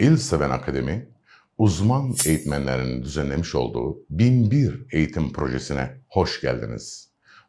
İl Seven Akademi, uzman eğitmenlerin düzenlemiş olduğu 1001 eğitim projesine hoş geldiniz.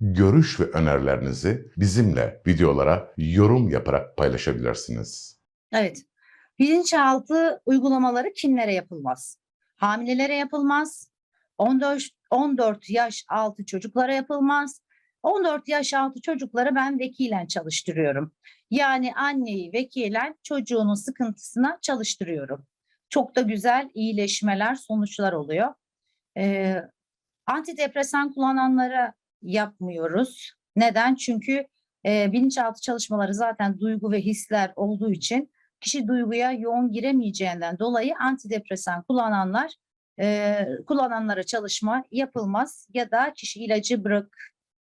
görüş ve önerilerinizi bizimle videolara yorum yaparak paylaşabilirsiniz. Evet. Bilinçaltı uygulamaları kimlere yapılmaz? Hamilelere yapılmaz. 14, 14 yaş altı çocuklara yapılmaz. 14 yaş altı çocukları ben vekilen çalıştırıyorum. Yani anneyi vekilen çocuğunun sıkıntısına çalıştırıyorum. Çok da güzel iyileşmeler, sonuçlar oluyor. Ee, antidepresan kullananlara yapmıyoruz. Neden? Çünkü e, bilinçaltı çalışmaları zaten duygu ve hisler olduğu için kişi duyguya yoğun giremeyeceğinden dolayı antidepresan kullananlar e, kullananlara çalışma yapılmaz ya da kişi ilacı bırak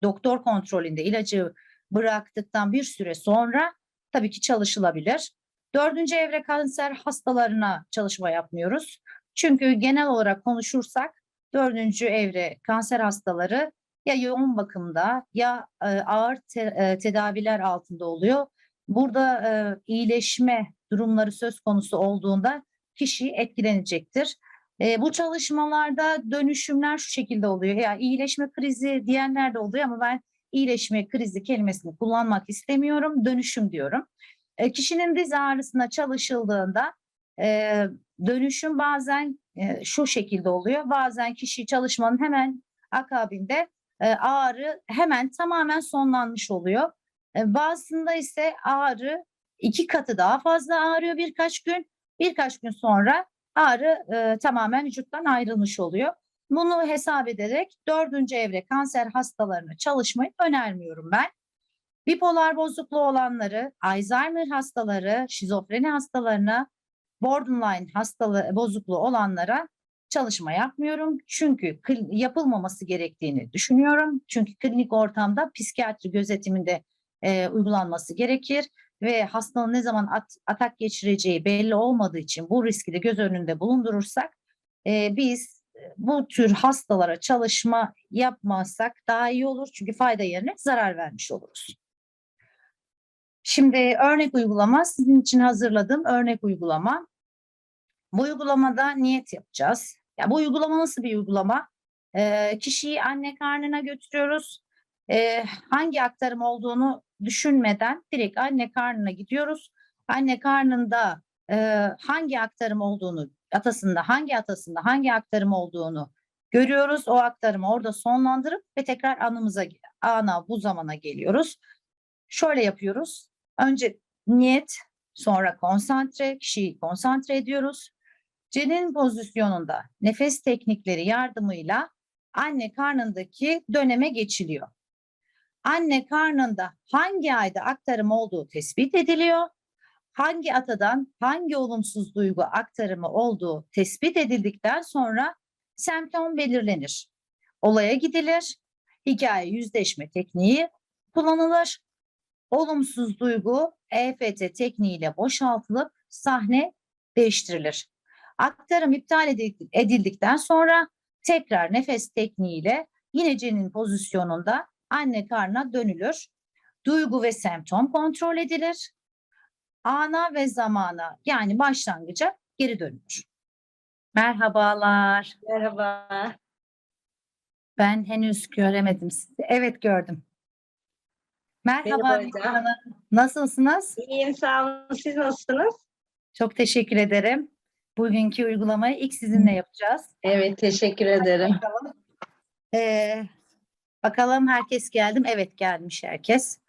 doktor kontrolünde ilacı bıraktıktan bir süre sonra tabii ki çalışılabilir. Dördüncü evre kanser hastalarına çalışma yapmıyoruz. Çünkü genel olarak konuşursak dördüncü evre kanser hastaları ya yoğun bakımda ya e, ağır te- e, tedaviler altında oluyor. Burada e, iyileşme durumları söz konusu olduğunda kişi etkilenecektir. E, bu çalışmalarda dönüşümler şu şekilde oluyor. Ya iyileşme krizi diyenler de oluyor ama ben iyileşme krizi kelimesini kullanmak istemiyorum. Dönüşüm diyorum. E, kişinin diz ağrısına çalışıldığında e, dönüşüm bazen e, şu şekilde oluyor. Bazen kişi çalışmanın hemen akabinde ağrı hemen tamamen sonlanmış oluyor. E, bazısında ise ağrı iki katı daha fazla ağrıyor birkaç gün. Birkaç gün sonra ağrı e, tamamen vücuttan ayrılmış oluyor. Bunu hesap ederek dördüncü evre kanser hastalarına çalışmayı önermiyorum ben. Bipolar bozukluğu olanları, Alzheimer hastaları, şizofreni hastalarına, borderline hastalığı bozukluğu olanlara çalışma yapmıyorum. Çünkü yapılmaması gerektiğini düşünüyorum. Çünkü klinik ortamda psikiyatri gözetiminde e, uygulanması gerekir ve hastanın ne zaman at- atak geçireceği belli olmadığı için bu riski de göz önünde bulundurursak e, biz e, bu tür hastalara çalışma yapmazsak daha iyi olur. Çünkü fayda yerine zarar vermiş oluruz. Şimdi örnek uygulama sizin için hazırladığım örnek uygulama. Bu uygulamada niyet yapacağız. Ya bu uygulama nasıl bir uygulama? Ee, kişiyi anne karnına götürüyoruz. Ee, hangi aktarım olduğunu düşünmeden direkt anne karnına gidiyoruz. Anne karnında e, hangi aktarım olduğunu, atasında hangi atasında hangi aktarım olduğunu görüyoruz. O aktarımı orada sonlandırıp ve tekrar anımıza, ana bu zamana geliyoruz. Şöyle yapıyoruz. Önce niyet, sonra konsantre, kişiyi konsantre ediyoruz. Cenin pozisyonunda nefes teknikleri yardımıyla anne karnındaki döneme geçiliyor. Anne karnında hangi ayda aktarım olduğu tespit ediliyor. Hangi atadan hangi olumsuz duygu aktarımı olduğu tespit edildikten sonra semptom belirlenir. Olaya gidilir. Hikaye yüzleşme tekniği kullanılır. Olumsuz duygu EFT tekniğiyle boşaltılıp sahne değiştirilir. Aktarım iptal edil- edildikten sonra tekrar nefes tekniğiyle yine cenin pozisyonunda anne karnına dönülür. Duygu ve semptom kontrol edilir. Ana ve zamana yani başlangıca geri dönülür. Merhabalar. Merhaba. Ben henüz göremedim sizi. Evet gördüm. Merhaba Merhaba. Nasılsınız? İyiyim sağ olun. Siz nasılsınız? Çok teşekkür ederim. Bugünkü uygulamayı ilk sizinle yapacağız. Evet teşekkür ederim. Bakalım. Ee, bakalım herkes geldi mi? Evet gelmiş herkes.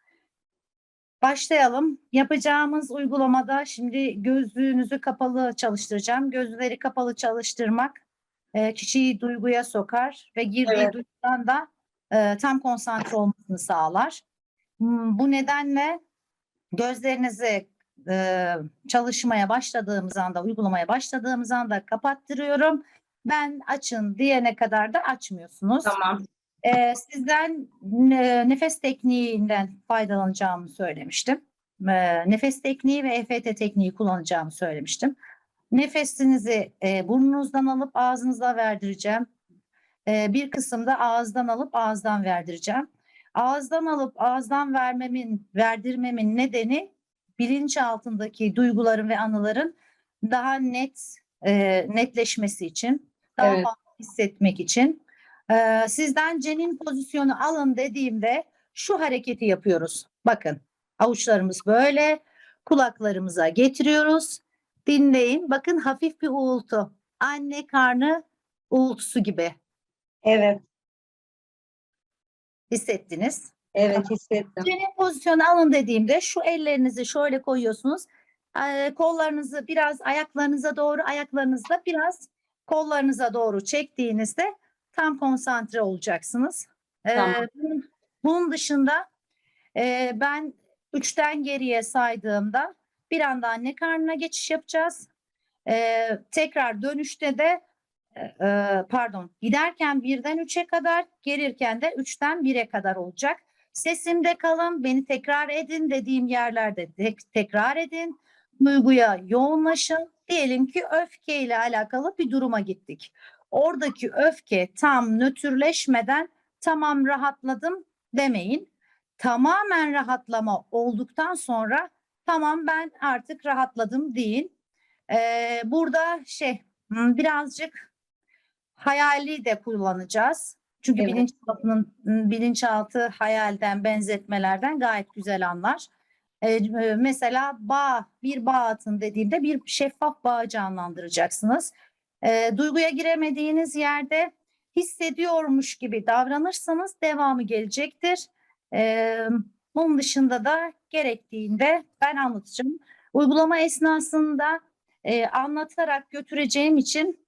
Başlayalım. Yapacağımız uygulamada şimdi gözlüğünüzü kapalı çalıştıracağım. Gözleri kapalı çalıştırmak e, kişiyi duyguya sokar ve girdiği Evet. duygudan da e, tam konsantre olmasını sağlar. Hmm, Bu nedenle gözlerinizi e, çalışmaya başladığımız anda, uygulamaya başladığımız anda kapattırıyorum. Ben açın diyene kadar da açmıyorsunuz. Tamam. Ee, sizden e, nefes tekniğinden faydalanacağımı söylemiştim. Ee, nefes tekniği ve EFT tekniği kullanacağımı söylemiştim. Nefesinizi e, burnunuzdan alıp ağzınıza verdireceğim. Ee, bir kısım da ağızdan alıp ağızdan verdireceğim. Ağızdan alıp ağızdan vermemin, verdirmemin nedeni bilinç altındaki duyguların ve anıların daha net e, netleşmesi için, daha Evet. fazla hissetmek için. Ee, sizden cenin pozisyonu alın dediğimde şu hareketi yapıyoruz. Bakın avuçlarımız böyle kulaklarımıza getiriyoruz. Dinleyin. Bakın hafif bir uğultu. Anne karnı uğultusu gibi Evet. hissettiniz. Evet hissettim. Cenin pozisyonu alın dediğimde şu ellerinizi şöyle koyuyorsunuz. Ee, kollarınızı biraz ayaklarınıza doğru, ayaklarınızı da biraz kollarınıza doğru çektiğinizde tam konsantre olacaksınız. Ee, Tamam. bunun, bunun dışında e, ben üçten geriye saydığımda bir anda anne karnına geçiş yapacağız. Ee, tekrar dönüşte de e, e, pardon giderken birden üçe kadar gelirken de üçten bire kadar olacak. Sesimde kalın, beni tekrar edin dediğim yerlerde tek- tekrar edin. Duyguya yoğunlaşın. Diyelim ki öfke ile alakalı bir duruma gittik. Oradaki öfke tam nötrleşmeden tamam rahatladım demeyin. Tamamen rahatlama olduktan sonra tamam ben artık rahatladım deyin. Ee, burada şey hmm, birazcık hayali de kullanacağız. Çünkü Evet. bilinçaltının bilinçaltı hayalden, benzetmelerden gayet güzel anlar. Ee, mesela bağ, bir bağ atın dediğimde bir şeffaf bağı canlandıracaksınız. Ee, duyguya giremediğiniz yerde hissediyormuş gibi davranırsanız devamı gelecektir. Ee, bunun dışında da gerektiğinde ben anlatacağım. Uygulama esnasında e, anlatarak götüreceğim için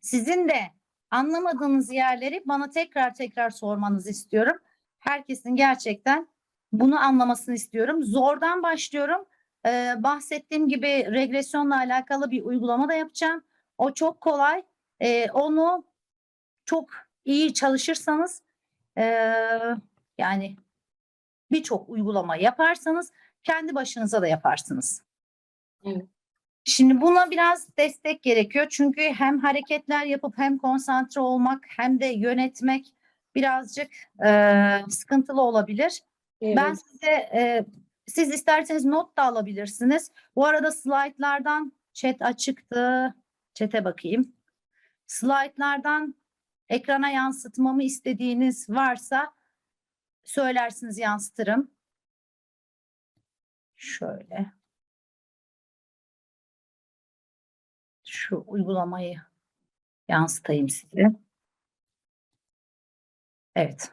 sizin de anlamadığınız yerleri bana tekrar tekrar sormanızı istiyorum. Herkesin gerçekten bunu anlamasını istiyorum. Zordan başlıyorum. Ee, bahsettiğim gibi regresyonla alakalı bir uygulama da yapacağım. O çok kolay. Ee, onu çok iyi çalışırsanız ee, yani birçok uygulama yaparsanız kendi başınıza da yaparsınız. Evet. Şimdi buna biraz destek gerekiyor. Çünkü hem hareketler yapıp hem konsantre olmak hem de yönetmek birazcık e, sıkıntılı olabilir. Evet. Ben size e, siz isterseniz not da alabilirsiniz. Bu arada slaytlardan chat açıktı. Chat'e bakayım. Slaytlardan ekrana yansıtmamı istediğiniz varsa söylersiniz yansıtırım. Şöyle. Şu uygulamayı yansıtayım size. Evet.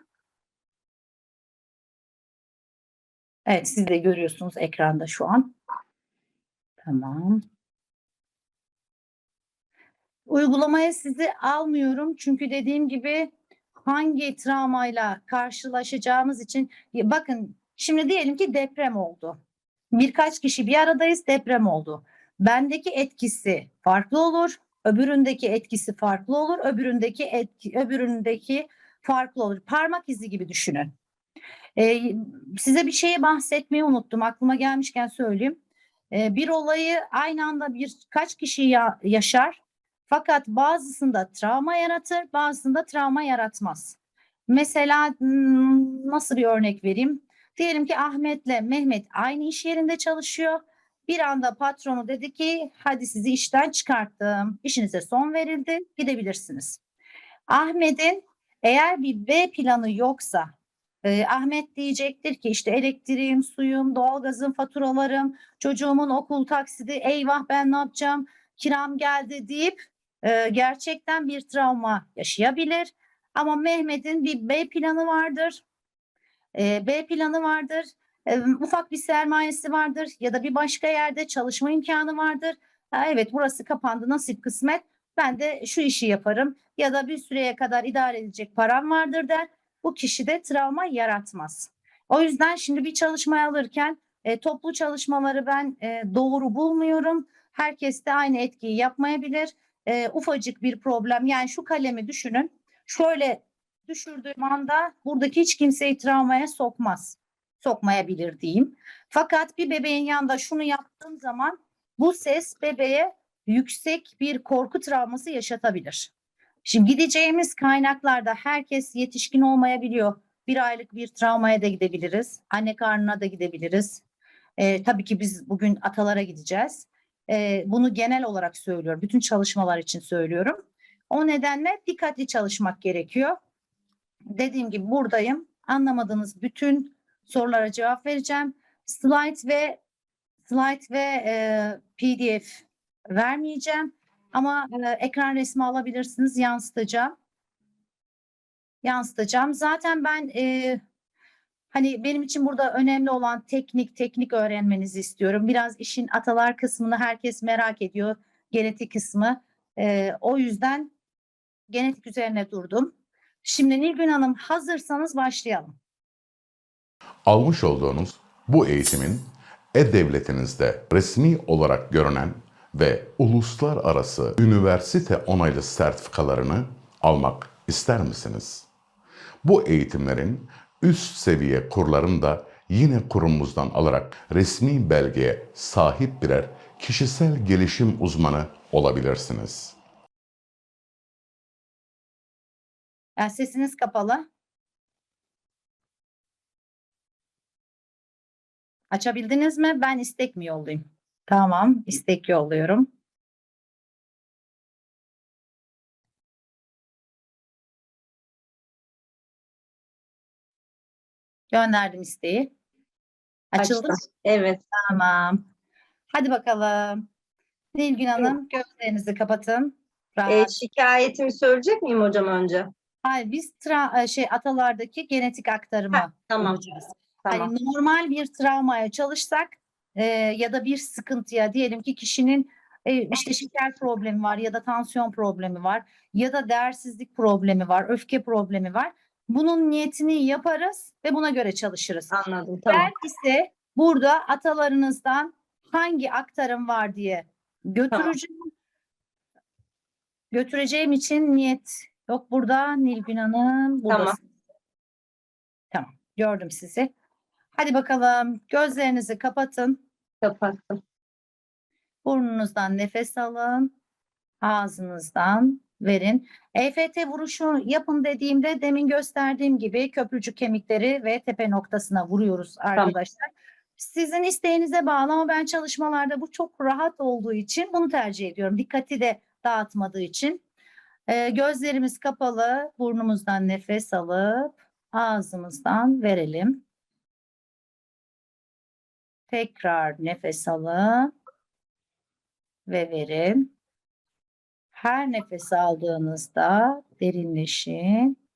Evet, siz de görüyorsunuz ekranda şu an. Tamam. Uygulamaya sizi almıyorum çünkü dediğim gibi hangi travmayla karşılaşacağımız için bakın şimdi diyelim ki deprem oldu. Birkaç kişi bir aradayız deprem oldu. Bendeki etkisi farklı olur, öbüründeki etkisi farklı olur, öbüründeki etki, öbüründeki farklı olur. Parmak izi gibi düşünün. Ee, size bir şeye bahsetmeyi unuttum. Aklıma gelmişken söyleyeyim. Ee, bir olayı aynı anda birkaç kişi ya- yaşar. Fakat bazısında travma yaratır, bazısında travma yaratmaz. Mesela hmm, nasıl bir örnek vereyim? Diyelim ki Ahmet'le Mehmet aynı iş yerinde çalışıyor. Bir anda patronu dedi ki hadi sizi işten çıkarttım. İşinize son verildi, gidebilirsiniz. Ahmet'in eğer bir B planı yoksa e, Ahmet diyecektir ki işte elektriğim, suyum, doğalgazım, faturalarım, çocuğumun okul taksidi, eyvah ben ne yapacağım, kiram geldi deyip e, gerçekten bir travma yaşayabilir. Ama Mehmet'in bir B planı vardır. E, B planı vardır. Ufak bir sermayesi vardır ya da bir başka yerde çalışma imkanı vardır. Evet burası kapandı nasip kısmet. Ben de şu işi yaparım ya da bir süreye kadar idare edecek param vardır der. Bu kişide travma yaratmaz. O yüzden şimdi bir çalışmaya alırken E, toplu çalışmaları ben e, doğru bulmuyorum. Herkes de aynı etkiyi yapmayabilir. E, ufacık bir problem yani şu kalemi düşünün. Şöyle düşürdüğüm anda buradaki hiç kimseyi travmaya sokmaz. Sokmayabilir diyeyim. Fakat bir bebeğin yanında şunu yaptığım zaman bu ses bebeğe yüksek bir korku travması yaşatabilir. Şimdi gideceğimiz kaynaklarda herkes yetişkin olmayabiliyor. Bir aylık bir travmaya da gidebiliriz. Anne karnına da gidebiliriz. Ee, tabii ki biz bugün atalara gideceğiz. Ee, bunu genel olarak söylüyorum. Bütün çalışmalar için söylüyorum. O nedenle dikkatli çalışmak gerekiyor. Dediğim gibi buradayım. Anlamadığınız bütün sorulara cevap vereceğim. Slide ve slide ve e, PDF vermeyeceğim. Ama e, ekran resmi alabilirsiniz. Yansıtacağım. Yansıtacağım. Zaten ben e, hani benim için burada önemli olan teknik teknik öğrenmenizi istiyorum. Biraz işin atalar kısmını herkes merak ediyor. Genetik kısmı. E, o yüzden genetik üzerine durdum. Şimdi Nilgün Hanım hazırsanız başlayalım. Almış olduğunuz bu eğitimin e-devletinizde resmi olarak görünen ve uluslararası üniversite onaylı sertifikalarını almak ister misiniz? Bu eğitimlerin üst seviye kurlarını da yine kurumumuzdan alarak resmi belgeye sahip birer kişisel gelişim uzmanı olabilirsiniz. Sesiniz kapalı. Açabildiniz mi? Ben istek mi yollayayım? Tamam, istek yolluyorum. Gönderdim isteği. Açıldı mı? Evet. Tamam. Hadi bakalım. Nilgün Hanım gözlerinizi kapatın. Rahat. şikayetimi söyleyecek miyim hocam önce? Hayır, biz tra- şey atalardaki genetik aktarımı Tamam. Hani Tamam. normal bir travmaya çalışsak e, ya da bir sıkıntıya diyelim ki kişinin e, işte şeker problemi var ya da tansiyon problemi var ya da değersizlik problemi var, öfke problemi var. Bunun niyetini yaparız ve buna göre çalışırız. Anladım. Tamam. Ben ise burada atalarınızdan hangi aktarım var diye götüreceğim. Götüreceğim için niyet yok burada Nilgün Hanım. Burada. Tamam. Tamam. Gördüm sizi. Hadi bakalım. Gözlerinizi kapatın. Kapattım. Burnunuzdan nefes alın. Ağzınızdan verin. EFT vuruşu yapın dediğimde demin gösterdiğim gibi köprücük kemikleri ve tepe noktasına vuruyoruz arkadaşlar. Sizin isteğinize bağlı ama ben çalışmalarda bu çok rahat olduğu için bunu tercih ediyorum. Dikkati de dağıtmadığı için. Ee, gözlerimiz kapalı, burnumuzdan nefes alıp ağzımızdan verelim. Tekrar nefes alın ve verin. Her nefes aldığınızda derinleşin,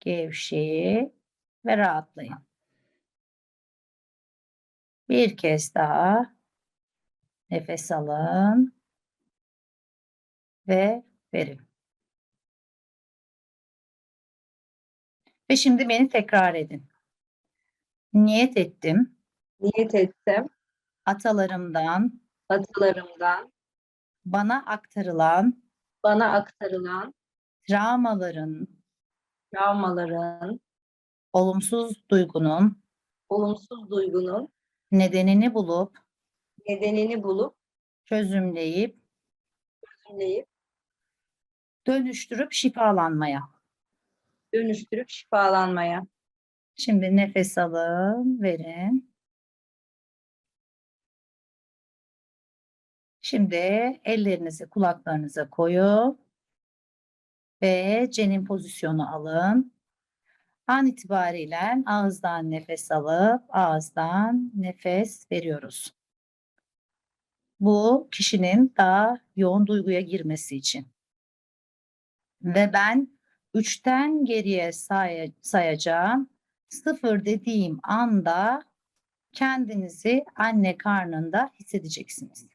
gevşeyin ve rahatlayın. Bir kez daha nefes alın ve verin. Ve şimdi beni tekrar edin. Niyet ettim Niyet ettim. atalarımdan. Atalarımdan. Bana aktarılan. Bana aktarılan. Travmaların, travmaların, olumsuz duygunun. Olumsuz duygunun. Nedenini bulup. Nedenini bulup. Çözümleyip. Çözümleyip. Dönüştürüp şifalanmaya. dönüştürüp şifalanmaya. Şimdi nefes alın, verin. Şimdi ellerinizi kulaklarınıza koyun ve cenin pozisyonu alın. An itibariyle ağızdan nefes alıp ağızdan nefes veriyoruz. Bu kişinin daha yoğun duyguya girmesi için. Ve ben üçten geriye say- sayacağım. Sıfır dediğim anda kendinizi anne karnında hissedeceksiniz.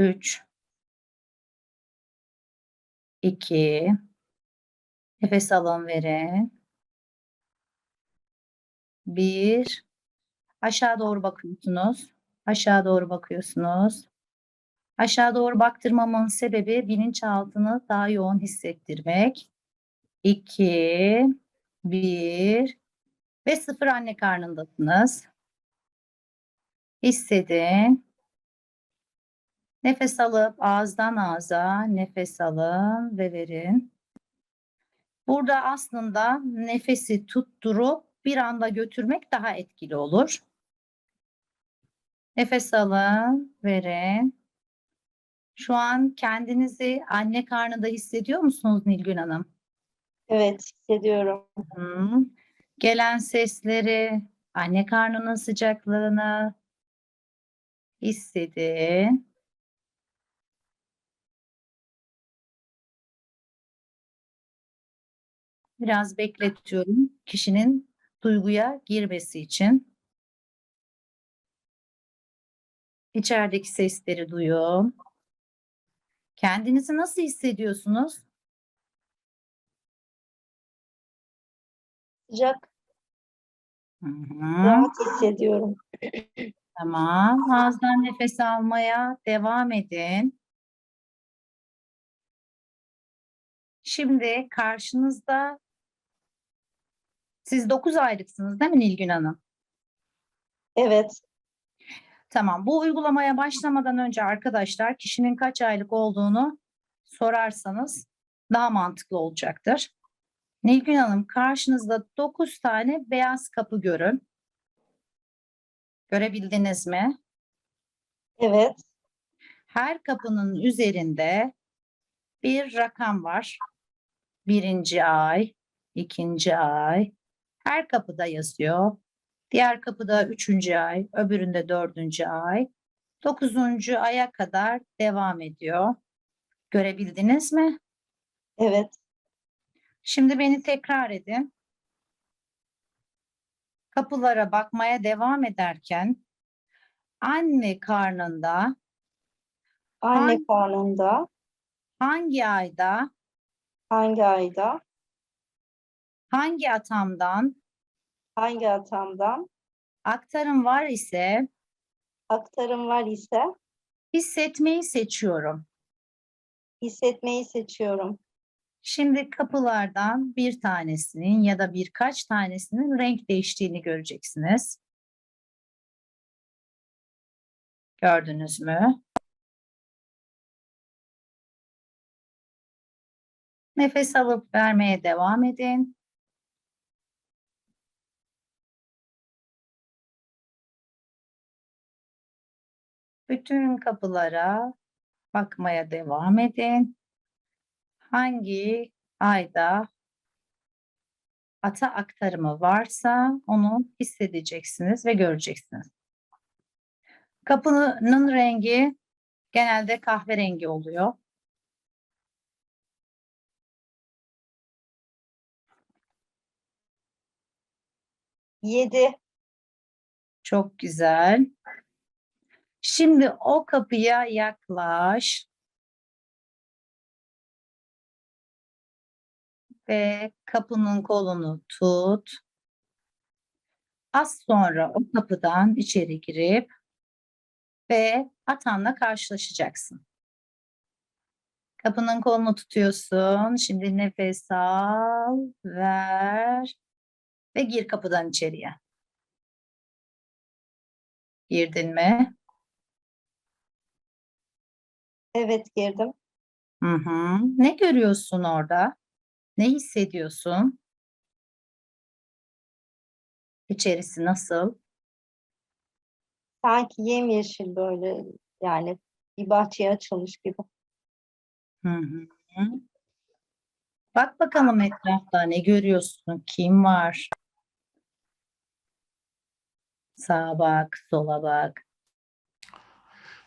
3 2 Nefes alın verin. bir. Aşağı doğru bakıyorsunuz. Aşağı doğru bakıyorsunuz. Aşağı doğru baktırmamın sebebi bilinçaltını daha yoğun hissettirmek. 2, 1 ve 0 anne karnındasınız. Hissedin. Nefes alıp ağızdan ağza nefes alın ve verin. Burada aslında nefesi tutturup bir anda götürmek daha etkili olur. Nefes alın, verin. Şu an kendinizi anne karnında hissediyor musunuz Nilgün Hanım? Evet, hissediyorum. Hı. Gelen sesleri, anne karnının sıcaklığını hissedin. Biraz bekletiyorum kişinin duyguya girmesi için. İçerideki sesleri duyun. Kendinizi nasıl hissediyorsunuz? Sıcak, Hı hı. rahat hissediyorum. Tamam. Ağızdan nefes almaya devam edin. Şimdi karşınızda siz 9 aylıksınız değil mi Nilgün Hanım? Evet, Tamam. Bu uygulamaya başlamadan önce arkadaşlar kişinin kaç aylık olduğunu sorarsanız daha mantıklı olacaktır. Nilgün Hanım karşınızda 9 tane beyaz kapı görün. Görebildiniz mi? evet, Her kapının üzerinde bir rakam var. Birinci ay, ikinci ay. Her kapıda yazıyor. Diğer kapıda üçüncü ay, öbüründe dördüncü ay. Dokuzuncu aya kadar devam ediyor. Görebildiniz mi? evet. Şimdi beni tekrar edin. Kapılara bakmaya devam ederken anne karnında Anne Hangi- karnında, hangi ayda hangi ayda, hangi atamdan hangi atamdan aktarım var ise aktarım var ise hissetmeyi seçiyorum. hissetmeyi seçiyorum. Şimdi kapılardan bir tanesinin ya da birkaç tanesinin renk değiştiğini göreceksiniz. Gördünüz mü? Nefes alıp vermeye devam edin. Bütün kapılara bakmaya devam edin. Hangi ayda ata aktarımı varsa onu hissedeceksiniz ve göreceksiniz. Kapının rengi genelde kahverengi oluyor. Yedi, Çok güzel. Şimdi o kapıya yaklaş. Ve kapının kolunu tut. Az sonra o kapıdan içeri girip ve atanla karşılaşacaksın. Kapının kolunu tutuyorsun. Şimdi nefes al, ver ve gir kapıdan içeriye. Girdin mi? Evet girdim. Hı hı. Ne görüyorsun orada? Ne hissediyorsun? İçerisi nasıl? Sanki yemyeşil böyle yani bir bahçeye açılmış gibi. Hı hı. Bak bakalım etrafta ne görüyorsun? Kim var? Sağa bak, sola bak.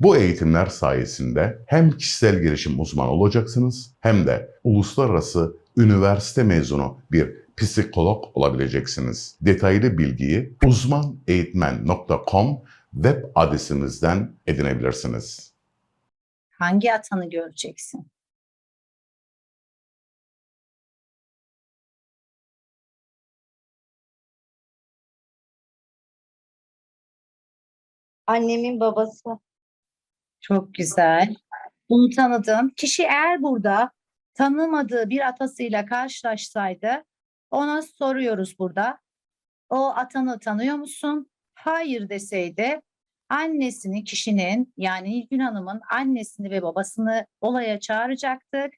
Bu eğitimler sayesinde hem kişisel gelişim uzmanı olacaksınız hem de uluslararası üniversite mezunu bir psikolog olabileceksiniz. Detaylı bilgiyi uzmaneğitmen.com web adresimizden edinebilirsiniz. Hangi atanı göreceksin? Annemin babası. Çok güzel. Bunu tanıdın. Kişi eğer burada tanımadığı bir atasıyla karşılaşsaydı ona soruyoruz burada. O atanı tanıyor musun? Hayır deseydi annesini kişinin yani Nilgün Hanım'ın annesini ve babasını olaya çağıracaktık.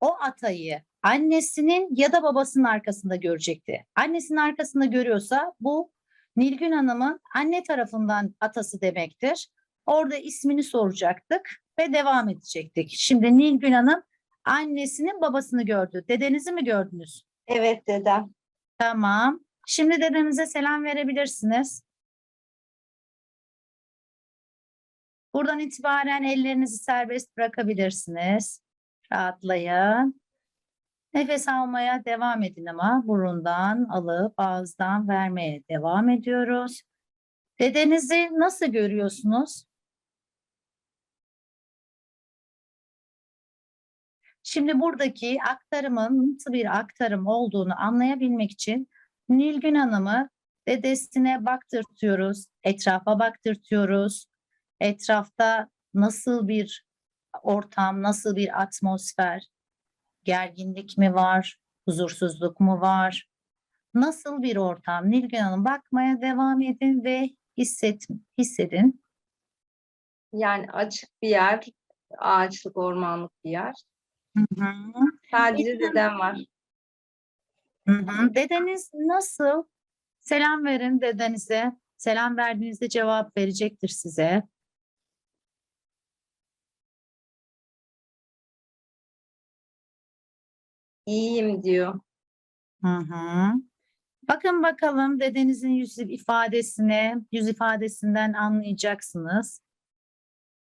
O atayı annesinin ya da babasının arkasında görecekti. Annesinin arkasında görüyorsa bu Nilgün Hanım'ın anne tarafından atası demektir. Orada ismini soracaktık ve devam edecektik. Şimdi Nilgün Hanım annesinin babasını gördü. Dedenizi mi gördünüz? Evet dedem. Tamam. Şimdi dedenize selam verebilirsiniz. Buradan itibaren ellerinizi serbest bırakabilirsiniz. Rahatlayın. Nefes almaya devam edin ama burundan alıp ağızdan vermeye devam ediyoruz. Dedenizi nasıl görüyorsunuz? Şimdi buradaki aktarımın nasıl bir aktarım olduğunu anlayabilmek için Nilgün Hanım'ı dedesine baktırtıyoruz, etrafa baktırtıyoruz. Etrafta nasıl bir ortam, nasıl bir atmosfer, gerginlik mi var, huzursuzluk mu var? Nasıl bir ortam? Nilgün Hanım bakmaya devam edin ve hisset, hissedin. Yani açık bir yer. Ağaçlık, ormanlık bir yer. Hı hı. Sadece dedem var. Hı hı. Dedeniz nasıl? Selam verin dedenize. Selam verdiğinizde cevap verecektir size. İyiyim diyor. Hı hı. Bakın bakalım dedenizin yüz ifadesine, yüz ifadesinden anlayacaksınız.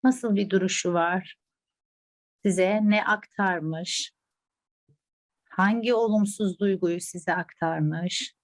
Nasıl bir duruşu var? Size ne aktarmış? Hangi olumsuz duyguyu size aktarmış?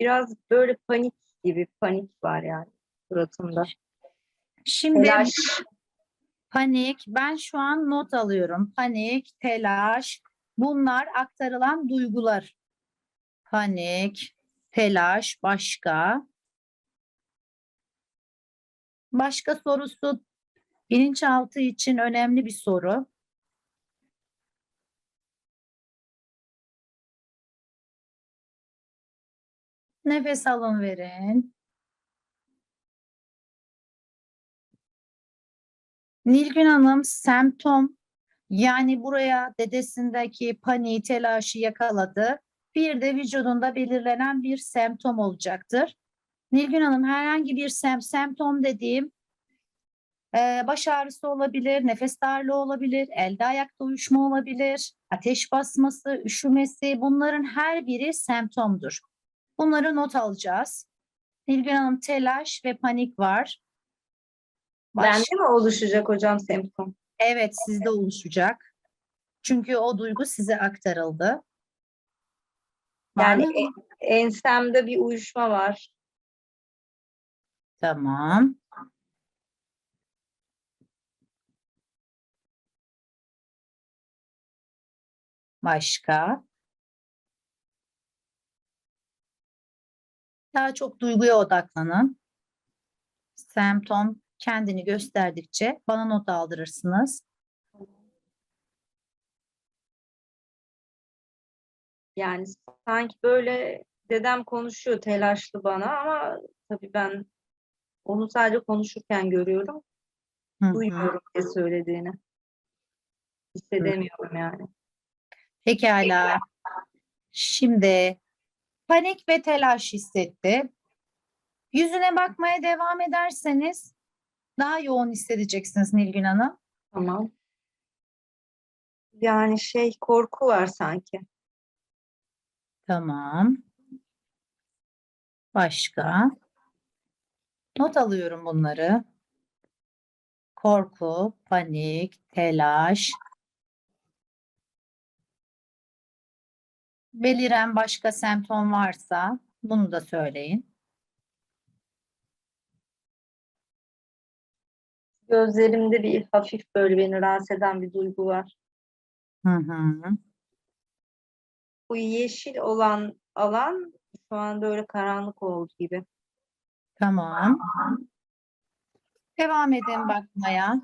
Biraz böyle panik gibi. Panik var yani suratında. Şimdi Telaş. Panik, ben şu an not alıyorum. Panik, telaş, bunlar aktarılan duygular. Panik, telaş, başka. Başka sorusu bilinçaltı için önemli bir soru. Nefes alın verin. Nilgün Hanım semptom yani buraya dedesindeki paniği, telaşı yakaladı. Bir de vücudunda belirlenen bir semptom olacaktır. Nilgün Hanım herhangi bir sem semptom dediğim e, baş ağrısı olabilir, nefes darlığı olabilir, elde ayakta uyuşma olabilir, ateş basması, üşümesi bunların her biri semptomdur. Bunları not alacağız. Nilgün Hanım telaş ve panik var. Baş- Bende mi oluşacak hocam semptom? Evet, sizde oluşacak. Çünkü o duygu size aktarıldı. Yani ensemde bir uyuşma var. Tamam. Başka? Daha çok duyguya odaklanın. Semptom kendini gösterdikçe bana not aldırırsınız. Yani sanki böyle dedem konuşuyor telaşlı bana ama tabii ben Onu sadece konuşurken görüyorum. Hı hı. Duymuyorum ne söylediğini. Hissedemiyorum yani. Pekala. Şimdi panik ve telaş hissetti. Yüzüne bakmaya devam ederseniz daha yoğun hissedeceksiniz Nilgün Hanım. Tamam. Yani şey korku var sanki. Tamam. Başka? Not alıyorum bunları. Korku, panik, telaş. Beliren başka semptom varsa bunu da söyleyin. Gözlerimde bir hafif böyle beni rahatsız eden bir duygu var. Hı hı. Bu yeşil olan alan şu anda öyle karanlık oldu gibi. Tamam. Devam edin bakmaya.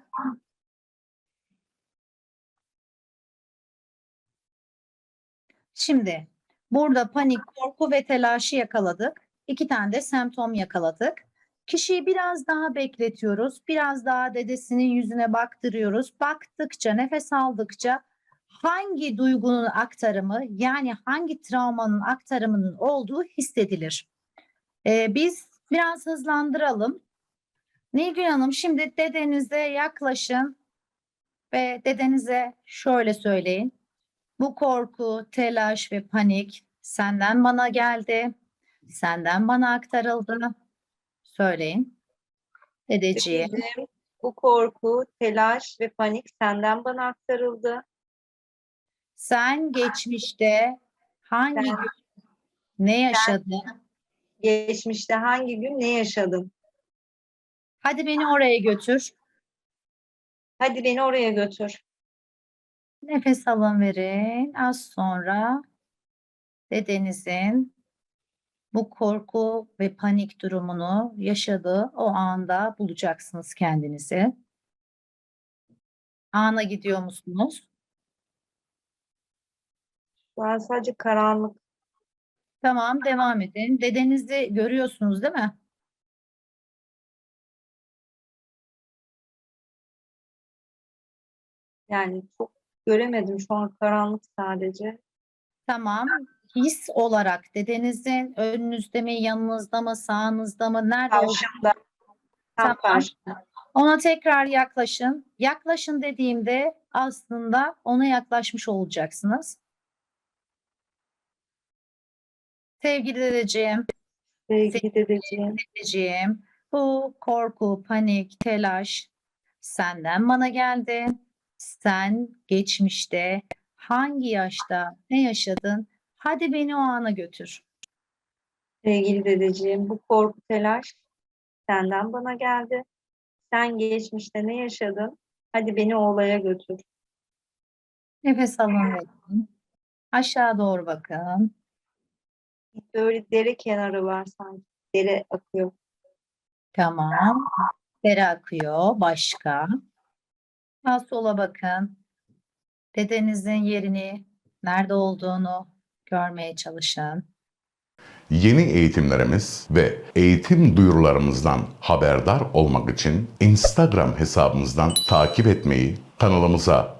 Şimdi burada panik, korku ve telaşı yakaladık. İki tane de semptom yakaladık. Kişiyi biraz daha bekletiyoruz. Biraz daha dedesinin yüzüne baktırıyoruz. Baktıkça, nefes aldıkça hangi duygunun aktarımı yani hangi travmanın aktarımının olduğu hissedilir. Ee, biz biraz hızlandıralım. Nilgün Hanım şimdi dedenize yaklaşın ve dedenize şöyle söyleyin. Bu korku, telaş ve panik senden bana geldi. Senden bana aktarıldı. Söyleyin. Dedeciğim, bu korku, telaş ve panik senden bana aktarıldı. Sen geçmişte hangi Ben- gün ne yaşadın? Geçmişte hangi gün ne yaşadın? Hadi beni oraya götür. Hadi beni oraya götür. Nefes alın verin. Az sonra dedenizin bu korku ve panik durumunu yaşadığı o anda bulacaksınız kendinizi. Ana gidiyor musunuz? An sadece karanlık. Tamam, devam edin. Dedenizi görüyorsunuz değil mi? Yani çok göremedim şu an karanlık sadece. Tamam. His olarak dedenizin önünüzde mi, yanınızda mı, sağınızda mı, nerede. Tam karşımda. Ona tekrar yaklaşın. Yaklaşın dediğimde aslında ona yaklaşmış olacaksınız. Sevgili dedeciğim, Sevgili dedeciğim. dedeciğim, bu korku, panik, telaş senden bana geldi. Sen geçmişte hangi yaşta ne yaşadın? Hadi beni o ana götür. Sevgili dedeciğim. Bu korku, telaş senden bana geldi. Sen geçmişte ne yaşadın? Hadi beni o olaya götür. Nefes alın verin. Aşağı doğru bakın. Böyle dere kenarı var sanki. Dere akıyor. Tamam. Dere akıyor. Başka. Sağ sola bakın. Dedenizin yerini, nerede olduğunu görmeye çalışın. Yeni eğitimlerimiz ve eğitim duyurularımızdan haberdar olmak için Instagram hesabımızdan takip etmeyi, kanalımıza